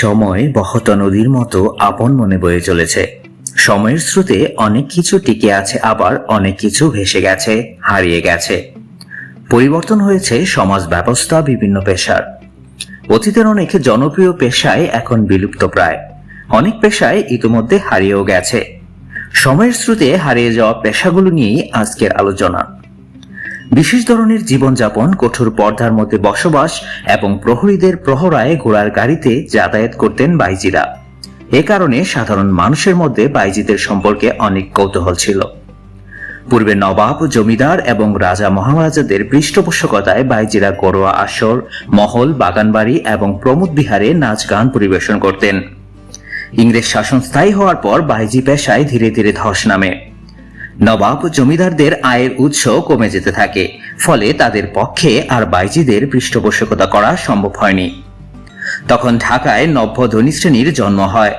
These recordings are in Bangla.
সময় বহত নদীর মতো আপন মনে বয়ে চলেছে। সময়ের স্রোতে অনেক কিছু টিকে আছে, আবার অনেক কিছু ভেসে গেছে, হারিয়ে গেছে। পরিবর্তন হয়েছে সমাজ ব্যবস্থা, বিভিন্ন পেশার। অতীতের অনেক জনপ্রিয় পেশায় এখন বিলুপ্ত প্রায়। অনেক পেশায় ইতিমধ্যে হারিয়েও গেছে। সময়ের স্রোতে হারিয়ে যাওয়া পেশাগুলো নিয়েই আজকের আলোচনা। বিশেষ ধরনের জীবনযাপন, কঠোর পর্দার মধ্যে বসবাস এবং প্রহরীদের প্রহরায় ঘোড়ার গাড়িতে যাতায়াত করতেন বাইজিরা। এ কারণে সাধারণ মানুষের মধ্যে বাইজিদের সম্পর্কে অনেক কৌতূহল ছিল। পূর্বে নবাব, জমিদার এবং রাজা মহারাজাদের পৃষ্ঠপোষকতায় বাইজিরা গড়োয়া আসর, মহল, বাগানবাড়ি এবং প্রমোদ বিহারে নাচ গান পরিবেশন করতেন। ইংরেজ শাসন স্থায়ী হওয়ার পর বাইজি পেশায় ধীরে ধীরে ধস নামে। নবাব জমিদারদের আয়ের উৎস কমে যেতে থাকে, ফলে তাদের পক্ষে আর বাইজিদের পৃষ্ঠপোষকতা করা সম্ভব হয়নি। তখন ঢাকায় নব্য ধনী শ্রেণির জন্ম হয়।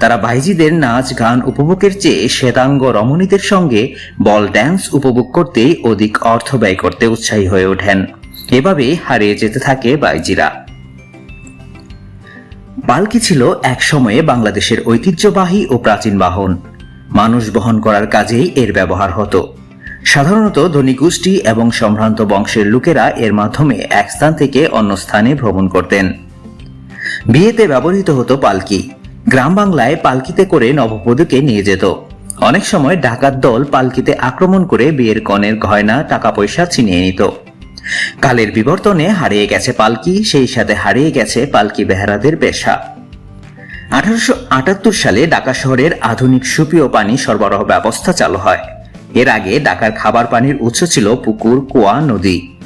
তারা বাইজিদের নাচ, গান উপভোগের চেয়ে শ্বেতাঙ্গ রমণীদের সঙ্গে বল ড্যান্স উপভোগ করতেই অধিক অর্থ ব্যয় করতে উৎসাহী হয়ে ওঠেন। এভাবেই হারিয়ে যেতে থাকে বাইজিরা। পালকি ছিল এক সময়ে বাংলাদেশের ঐতিহ্যবাহী ও প্রাচীন বাহন। মানুষ বহন করার কাজেই এর ব্যবহার হতো। সাধারণত ধনী গোষ্ঠী এবং সম্ভ্রান্ত বংশের লোকেরা এর মাধ্যমে এক স্থান থেকে অন্য স্থানে ভ্রমণ করতেন। বিয়েতে ব্যবহৃত হতো পালকি। গ্রাম বাংলায় পালকিতে করে নববধূকে নিয়ে যেত। অনেক সময় ডাকাত দল পালকিতে আক্রমণ করে বিয়ের কনের গয়না টাকা পয়সা ছিনিয়ে নিত। কালের বিবর্তনে হারিয়ে গেছে পালকি, সেই সাথে হারিয়ে গেছে পালকি বেহারাদের পেশা। আঠারোশো আটাত্তর সালে ঢাকা শহরের আধুনিক সুপেয় পানি সরবরাহ ব্যবস্থা চালু হয়। এর আগে ঢাকার খাবার পানির উৎস ছিল পুকুর, কুয়া, নদী।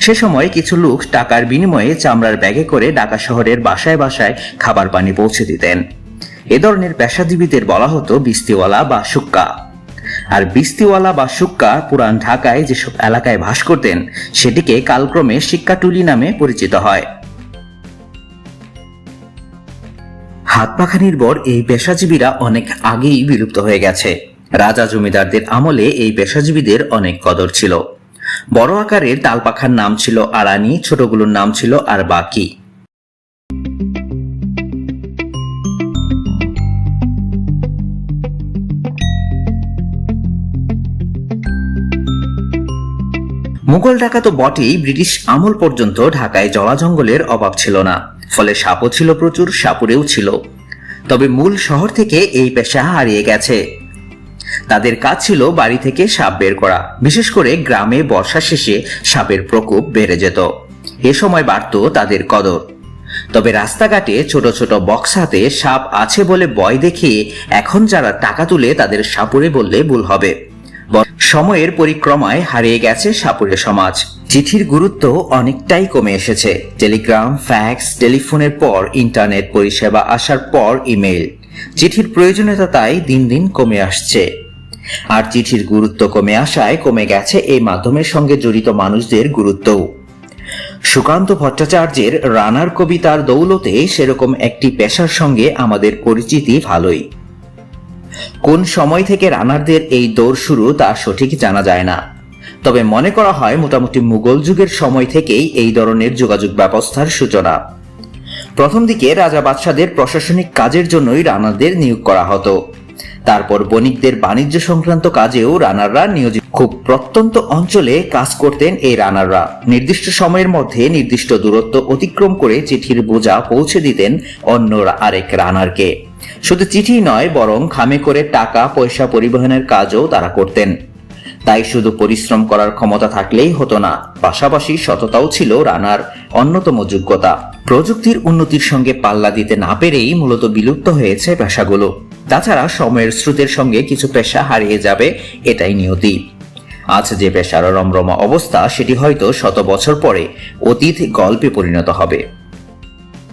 সে সময় কিছু লোক টাকার বিনিময়ে চামড়ার ব্যাগে করে ঢাকা শহরের বাসায় বাসায় খাবার পানি পৌঁছে দিতেন। এ ধরনের পেশাজীবীদের বলা হতো বিস্তিওয়ালা বা সুক্কা। আর বিস্তিওয়ালা বা সুক্কা পুরান ঢাকায় যেসব এলাকায় বাস করতেন, সেটিকে কালক্রমে শিক্ষাটুলি নামে পরিচিত হয়। হাত পাখা নির্ভর এই পেশাজীবীরা অনেক আগেই বিলুপ্ত হয়ে গেছে। রাজা জমিদারদের আমলে এই পেশাজীবীদের অনেক কদর ছিল। বড় আকারের তালপাখার নাম ছিল আড়ানি, ছোটগুলোর নাম ছিল আর বাকি মুঘল ঢাকা তো বটেই ব্রিটিশ আমল পর্যন্ত ঢাকায় জলা জঙ্গলের অভাব ছিল না। ফলে সাপও ছিল প্রচুর, সাপুরেও ছিল। তবে মূল শহর থেকে এই পেশা হারিয়ে গেছে। তাদের কাজ ছিল বাড়ি থেকে সাপ বের করা। বিশেষ করে গ্রামে বর্ষা শেষে সাপের প্রকোপ বেড়ে যেত। এ সময় বাড়ত তাদের কদর। তবে রাস্তাঘাটে ছোট ছোট বক্স হাতে সাপ আছে বলে বয় দেখিয়ে এখন যারা টাকা তুলে তাদের সাপুরে বললে ভুল হবে। সময়ের পরিক্রমায় হারিয়ে গেছে সাপুরে সমাজ। চিঠির গুরুত্ব অনেকটাই কমে এসেছে। টেলিগ্রাম, ফ্যাক্স, টেলিফোনের পর ইন্টারনেট পরিষেবা আসার পর ইমেল চিঠির প্রয়োজনীয়তা তাই দিন দিন কমে আসছে। আর চিঠির গুরুত্ব কমে আসায় কমে গেছে এই মাধ্যমের সঙ্গে জড়িত মানুষদের গুরুত্বও। সুকান্ত ভট্টাচার্যের রানার কবিতার দৌলতে সেরকম একটি পেশার সঙ্গে আমাদের পরিচিতি ভালোই। কোন সময় থেকে রানারদের এই দৌড় শুরু তা সঠিক জানা যায় না। তবে মনে করা হয় মোটামুটি মুঘল যুগের সময় থেকেই এই ধরনের যোগাযোগ ব্যবস্থার সূচনা। প্রথম দিকে রাজা বাদশাদের প্রশাসনিক কাজের জন্যই রানারদের নিয়োগ করা হতো। তারপর বণিকদের বাণিজ্য সংক্রান্ত কাজেও রানাররা নিয়োজিত। খুব প্রত্যন্ত অঞ্চলে কাজ করতেন এই রানাররা। নির্দিষ্ট সময়ের মধ্যে নির্দিষ্ট দূরত্ব অতিক্রম করে চিঠির বোঝা পৌঁছে দিতেন অন্য আরেক রানারকে। শুধু চিঠি নয়, বরং খামে করে টাকা পয়সা পরিবহনের কাজও তারা করতেন। তাই শুধু পরিশ্রম করার ক্ষমতা থাকলেই হতো না। পাশাপাশি সততাও ছিল রানার অন্যতম যোগ্যতা। প্রযুক্তির উন্নতির সঙ্গে পাল্লা দিতে না পেরেই মূলত বিলুপ্ত হয়েছে পেশাগুলো। তাছাড়া সময়ের স্রোতের সঙ্গে কিছু পেশা হারিয়ে যাবে এটাই নিয়তি। আজ যে পেশার রমরমা অবস্থা, সেটি হয়তো শত বছর পরে অতীত গল্পে পরিণত হবে।